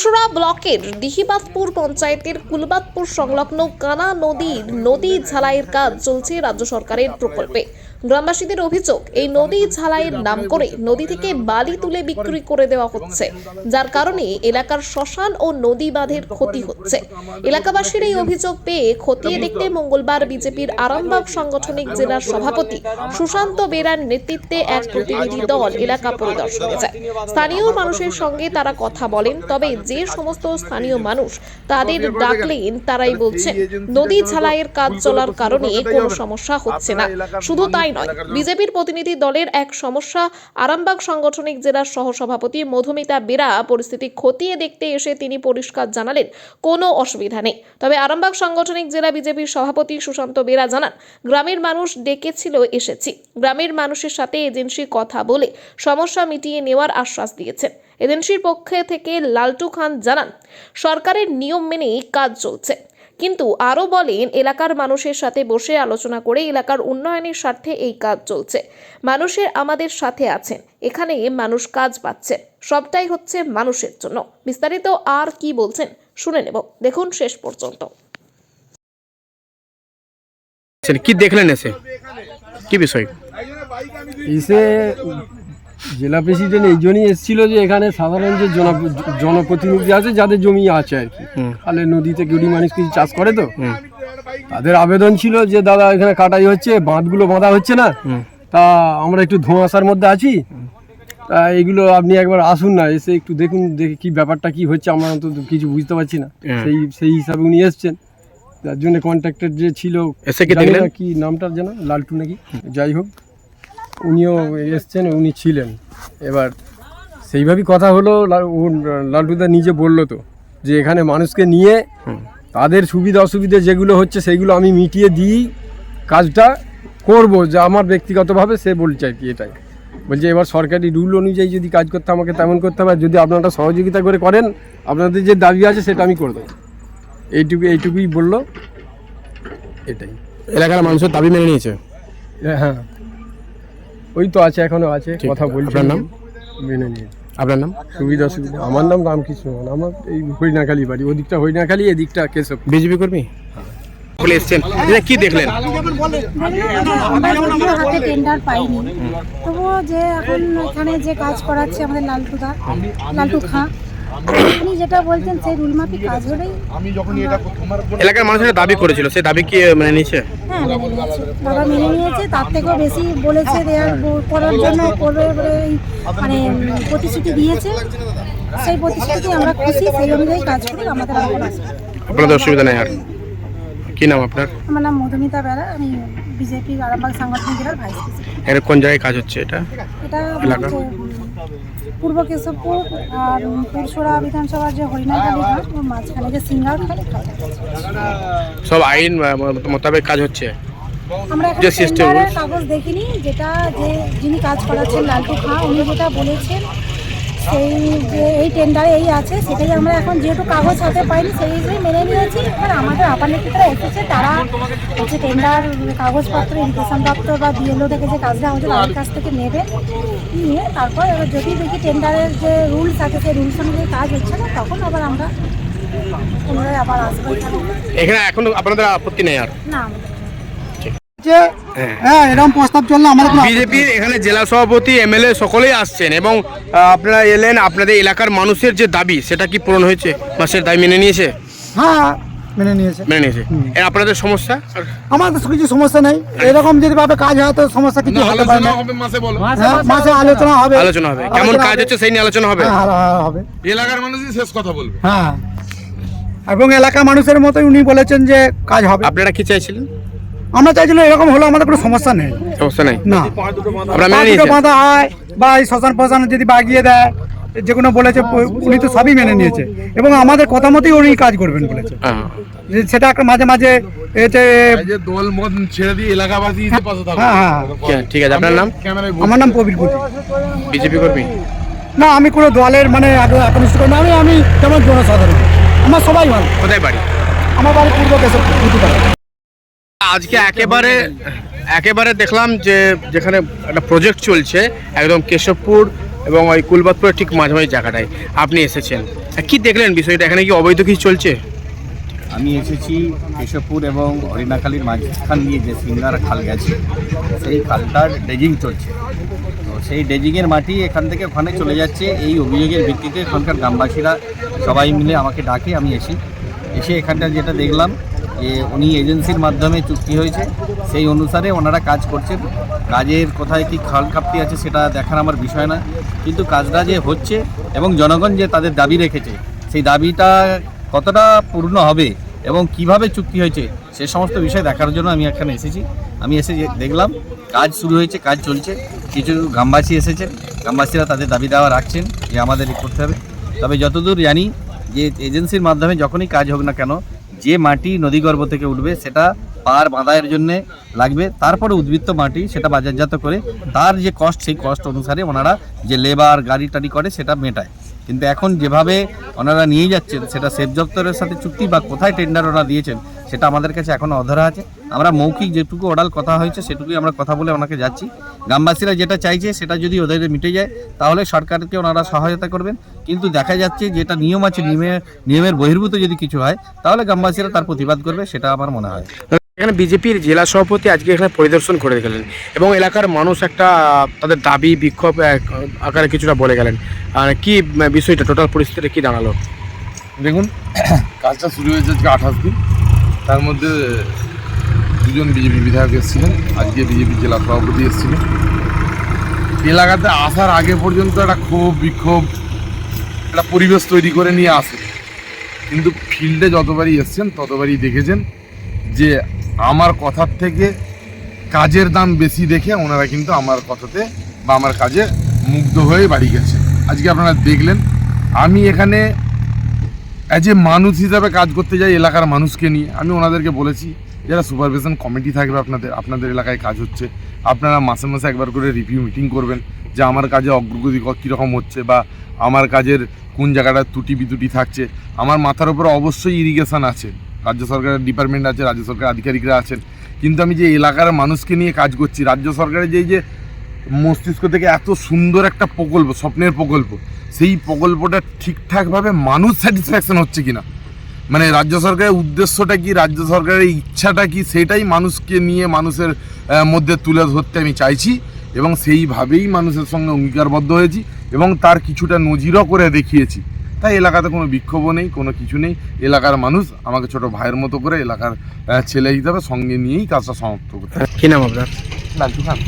পুরসুরা ব্লকের দিহিবাদপুর পঞ্চায়েতের কুলবাদপুর সংলগ্ন কানা নদীর নদী ঝালাইয়ের কাজ চলছে রাজ্য সরকারের প্রকল্পে। গ্রামবাসীদের অভিযোগ এই নদী ঝালাইয়ের নাম করে নদী থেকে বালি তুলে বিক্রি করে দেওয়া হচ্ছে যার কারণে এলাকার শ্মশান ও নদী বাঁধের ক্ষতি হচ্ছে। এলাকাবাসীর এই অভিযোগ পেয়ে খতিয়ে দেখতে মঙ্গলবার বিজেপির আরামবাগ সাংগঠনিক জেলার সভাপতি সুশান্ত বেরার নেতৃত্বে এক প্রতিনিধি দল এলাকা পরিদর্শনে যায়। স্থানীয় মানুষের সঙ্গে তারা কথা বলেন তবে যে সমস্ত স্থানীয় মানুষ তাদের ডাকলেন তারাই বলছেন নদী ঝালাইয়ের কাজ চলার কারণে কোনো সমস্যা হচ্ছে না। শুধু তাই নয়। বিজেপির প্রতিনিধি দলের এক সমস্যা আরামবাগ সাংগঠনিক জেলার সহসভাপতি মধুমিতা বেরা পরিস্থিতি খতিয়ে দেখতে এসে তিনি পরিষ্কার জানালেন কোনো অসুবিধা নেই। তবে আরামবাগ সাংগঠনিক জেলা বিজেপির সভাপতি সুশান্ত বেরা জানান গ্রামের মানুষ ডেকেছিল এসেছি। গ্রামের মানুষের সাথে এজেন্সি কথা বলে সমস্যা মিটিয়ে নেওয়ার আশ্বাস দিয়েছেন। এজেন্সির পক্ষে থেকে লালটু খান জানান সরকারের নিয়ম মেনেই কাজ চলছে। কিন্তু আরও বলেন এলাকার মানুষের সাথে বসে আলোচনা করে এলাকার উন্নয়নের স্বার্থে এই কাজ চলছে। মানুষের আমাদের সাথে আছেন। এখানে মানুষ কাজ পাচ্ছে। সবটাই হচ্ছে মানুষের জন্য। বিস্তারিত আর কি বলছেন শুনে নেব। দেখুন শেষ পর্যন্ত। কি দেখলেন এসে? কি বিষয়? জেলা প্রেসিডেন্ট এই জন্যই এসেছিল যে এখানে সাধারণ যে জনপ্রতিনিধি আছে যাদের জমি আছে আর কি। তাহলে নদীতে গরিব মানুষ কিছু চাষ করে তো। তাদের আবেদন ছিল যে দাদা এখানে কাটাই হচ্ছে বাঁধগুলো বাঁধা হচ্ছে না। তা আমরা একটু ধোঁয়াশার মধ্যে আছি। তা এগুলো আপনি একবার আসুন না এসে একটু দেখুন দেখে কি ব্যাপারটা কি হচ্ছে। আমরা তো কিছু বুঝতে পারছি না। সেই সেই হিসাবে উনি এসছেন। যার জন্য কন্ট্রাক্টর যে ছিল এসে কি জানি দেখলেন? না কি নামটা যেন লালটু নাকি। যাই হোক। উনিও এসছেন উনি ছিলেন। এবার সেইভাবেই কথা হলো লালটুদা নিজে বলল তো যে এখানে মানুষকে নিয়ে তাদের সুবিধা অসুবিধা যেগুলো হচ্ছে সেগুলো আমি মিটিয়ে দিই কাজটা করব যে আমার ব্যক্তিগতভাবে সে বলছে আর কি এটাই। বলছে এবার সরকারি রুল অনুযায়ী যদি কাজ করতে আমাকে তেমন করতে হবে যদি আপনারা সহযোগিতা করে করেন আপনাদের যে দাবি আছে সেটা আমি করে দেবো এইটুকু এইটুকুই বলল এটাই। এলাকার মানুষের দাবি মেনে নিয়েছে? হ্যাঁ। ওই তো আছে এখনও আছে কথা। বলছি আপনার নাম? মেনে নিয়ে। আপনার নাম? সুবিধা সুবিধা। আমার নাম রামকৃষ্ণ। আমার এই হরিণাখালি বাড়ি। ওদিকটা হরিণাখালি এদিকটা কেশব। বিজেপি কর্মী? বলে এসছেন। এটা কি দেখলেন? টেন্ডার পাইনি। তবুও যে এখন এখানে যে কাজ করাচ্ছে আমাদের লালটুদা লালটু খাঁ উনি যেটা বলছেন সেই রুল মাফিক কাজ হলেই এলাকার মানুষের দাবি করেছিল সেই দাবি কি মেনে নিয়েছে? হ্যাঁ মেনে নিয়েছে। দাদা মেনে নিয়েছে তার থেকেও বেশি বলেছে দেওয়ার করার জন্য করবে বলে মানে প্রতিশ্রুতি দিয়েছে। সেই প্রতিশ্রুতি আমরা খুশি সেই অনুযায়ী কাজ করি আমাদের আর অসুবিধা নেই। আপনাদের অসুবিধা নেই আর? কি নাম আপনার? আমার নাম মধুমিতা বেড়া আমি বিজেপি আরামবাগ সাংগঠনিক জেলার ভাইস প্রেসিডেন্ট। এর কোন জায়গায় কাজ হচ্ছে এটা? এটা এলাকা? পূর্ব কেশবপুর আর পুরসুরা বিধানসভার যে হরিণাখালী ঘাট ওর মাঝখানে যে সিঙ্গার খালি সব আইন মোতাবেক কাজ হচ্ছে? আমরা যে কাগজ দেখিনি যেটা যে যিনি কাজ করাচ্ছেন লালটু খাঁ উনি যেটা বলেছেন সেই এই টেন্ডারে এই আছে সেটাই আমরা এখন যেহেতু কাগজ হাতে পাইনি সেই হিসেবে মেনে নিয়েছি এবার আমাদের আপার নেতৃত্বরা এসেছে তারা হচ্ছে টেন্ডার কাগজপত্র ইরিগেশন দপ্তর বা বিএলও থেকে যে কাজটা হচ্ছে তাদের কাছ থেকে নেবে নিয়ে তারপর এবার যদি দেখি টেন্ডারের যে রুলস আছে সেই রুলস অনুযায়ী কাজ হচ্ছে না তখন আবার আমরা পুনরায় আবার আসব এখানে। এখানে আপনাদের আপত্তি নেই আর না আমাদের হ্যাঁ। হ্যাঁ এরকম প্রস্তাব চললে আমাদের বিজেপির এখানে জেলা সভাপতি এমএলএ সকলেই আসছেন এবং আপনারা এলেন আপনাদের এলাকার মানুষের যে দাবি সেটা কি পূরণ হয়েছে মাসের দাবি মেনে নিয়েছে? হ্যাঁ মেনে নিয়েছে। মেনে নিয়েছে। এর আপনাদের সমস্যা? আমাদের কিছু সমস্যা নেই। এরকম যদি ভাবে কাজ হয় তো সমস্যা কিছু হতে পারে না। হ্যাঁ, মাসে আলোচনা হবে। আলোচনা হবে। কেমন কাজ হচ্ছে সেই নিয়ে আলোচনা হবে? হ্যাঁ, হ্যাঁ, হ্যাঁ, হবে। এলাকার মানুষই শেষ কথা বলবে। হ্যাঁ। এবং এলাকা মানুষের মতোই উনি বলেছেন যে কাজ হবে। আপনারা কি চাইছিলেন? আমরা চাইছিলাম এরকম হলে আমাদের কোনো সমস্যা নেই। সমস্যা নেই? না। মেনে বাঁধা হয় বা এই শ্মশান ফশান যদি বাগিয়ে দেয় যেগুলো বলেছে উনি তো সবই মেনে নিয়েছে। এবং আমাদের কথা মতোই উনি কাজ করবেন বলেছে। হ্যাঁ। সেটা একটা মাঝে মাঝে এতে এই যে দল মত ছেড়ে দিয়ে এলাকাবাসী এসে পাশে থাকবে হ্যাঁ হ্যাঁ। ঠিক- আছে আপনার নাম? আমার নাম প্রবীর কুটি বিজেপি কর্মী? না আমি কোনো দলের মানে আগে একনিষ্ঠ করি না আমি আমি যেমন জনসাধারণ। আমার সবাই ভালো। কোথায় বাড়ি? আমার বাড়ি পূর্ব কেশব আজকে একেবারে একেবারে দেখলাম যে যেখানে একটা প্রজেক্ট চলছে একদম কেশবপুর এবং ওই কুলবাতপুরের ঠিক মাঝামাঝি জায়গাটায়। আপনি এসেছেন। কি দেখলেন? বিষয়টা এখানে কি অবৈধ কিছু চলছে? আমি এসেছি কেশবপুর এবং হরিণাখালীর মাঝখান দিয়ে যে সিঙ্গার খাল গেছে সেই খালটার ডেজিং চলছে। তো সেই ডেজিংয়ের মাটি এখান থেকে ওখানে চলে যাচ্ছে। এই অভিযোগের ভিত্তিতে এখানকার গ্রামবাসীরা সবাই মিলে আমাকে ডাকে আমি এসি এসে এখানটা যেটা দেখলাম যে উনি এজেন্সির মাধ্যমে চুক্তি হয়েছে, সেই অনুসারে ওনারা কাজ করছেন। কাজের কোথায় কি খাল কাপটি আছে সেটা দেখার আমার বিষয় না। কিন্তু কাজটা যে হচ্ছে এবং জনগণ যে তাদের দাবি রেখেছে, সেই দাবিটা কতটা পূর্ণ হবে এবং কীভাবে চুক্তি হয়েছে, সে সমস্ত বিষয় দেখার জন্য আমি এখানে এসেছি। আমি এসে দেখলাম, কাজ শুরু হয়েছে, কাজ চলছে। কিছু গ্রামবাসী এসেছে গ্রামবাসীরা তাদের দাবি দেওয়া রাখছেন যে আমাদের করতে হবে। তবে যতদূর জানি যে এজেন্সির মাধ্যমে যখনই কাজ হোক না কেন যে মাটি নদীগর্ভ থেকে উঠবে, সেটা পার বাঁধায়ের জন্যে লাগবে। তারপরে উদ্বৃত্ত মাটি, সেটা বাজারজাত করে তার যে কস্ট সেই কস্ট অনুসারে ওনারা যে লেবার গাড়ি টাড়ি করে, সেটা মেটায়। কিন্তু এখন যেভাবে ওনারা নিয়ে যাচ্ছেন, সেটা সেফ দপ্তরের সাথে চুক্তি বা কোথায় টেন্ডার ওনারা দিয়েছেন সেটা আমাদের কাছে এখনও অধরা আছে। আমরা মৌখিক যেটুকু ওরাল কথা হয়েছে সেটুকুই আমরা কথা বলে ওনাকে যাচ্ছি। গ্রামবাসীরা যেটা চাইছে সেটা যদি ওদের মিটে যায় তাহলে সরকারকে ওনারা সহায়তা করবেন। কিন্তু দেখা যাচ্ছে যেটা নিয়ম আছে নিয়মের নিয়মের বহির্ভূত যদি কিছু হয় তাহলে গ্রামবাসীরা তার প্রতিবাদ করবে সেটা আমার মনে হয়। এখানে বিজেপির জেলা সভাপতি আজকে এখানে পরিদর্শন করে গেলেন এবং এলাকার মানুষ একটা তাদের দাবি বিক্ষোভ আকারে কিছুটা বলে গেলেন। আর কি বিষয়টা টোটাল পরিস্থিতিটা কি দাঁড়াল? দেখুন কাজটা শুরু হয়েছে আজকে আঠাশ দিন। তার মধ্যে দুজন বিজেপি বিধায়ক এসেছিলেন, আজকে বিজেপি জেলা সভাপতি এসেছিলেন। এলাকাতে আসার আগে পর্যন্ত একটা ক্ষোভ, বিক্ষোভ, একটা পরিবেশ তৈরি করে নিয়ে আসে। কিন্তু ফিল্ডে যতবারই এসছেন, ততবারই দেখেছেন যে আমার কথার থেকে কাজের দাম বেশি দেখে ওনারা কিন্তু আমার কথাতে বা আমার কাজে মুগ্ধ হয়ে বাড়ি গেছে। আজকে আপনারা দেখলেন, আমি এখানে অ্যাজ এ মানুষ হিসাবে কাজ করতে যাই এলাকার মানুষকে নিয়ে, আমি ওনাদেরকে বলেছি, যারা সুপারভিশন কমিটি থাকবে আপনাদের আপনাদের এলাকায় কাজ হচ্ছে, আপনারা মাসে মাসে একবার করে রিভিউ মিটিং করবেন, যে আমার কাজে অগ্রগতি কীরকম হচ্ছে বা আমার কাজের কোন জায়গাটা ত্রুটি বিতুটি থাকছে। আমার মাথার উপরে অবশ্যই ইরিগেশন আছে, রাজ্য সরকারের ডিপার্টমেন্ট আছে, রাজ্য সরকারের আধিকারিকরা আছেন। কিন্তু আমি যে এলাকার মানুষকে নিয়ে কাজ করছি, রাজ্য সরকারের যেই যে মস্তিষ্ক থেকে এত সুন্দর একটা প্রকল্প, স্বপ্নের প্রকল্প সেই প্রকল্পটা ঠিকঠাকভাবে মানুষ স্যাটিসফ্যাকশন হচ্ছে কিনা? মানে রাজ্য সরকারের উদ্দেশ্যটা কি? রাজ্য সরকারের ইচ্ছাটা কি? সেটাই মানুষকে নিয়ে মানুষের মধ্যে তুলে ধরতে আমি চাইছি এবং সেইভাবেই মানুষের সঙ্গে অঙ্গীকারবদ্ধ হয়েছি এবং তার কিছুটা নজিরও করে দেখিয়েছি। তাই এলাকাতে কোনো বিক্ষোভও নেই কোনো কিছু নেই। এলাকার মানুষ আমাকে ছোট ভাইয়ের মতো করে এলাকার ছেলে হিসাবে সঙ্গে নিয়েই কাজটা সমাপ্ত করতে কি নাম আপনার? লালটু খান।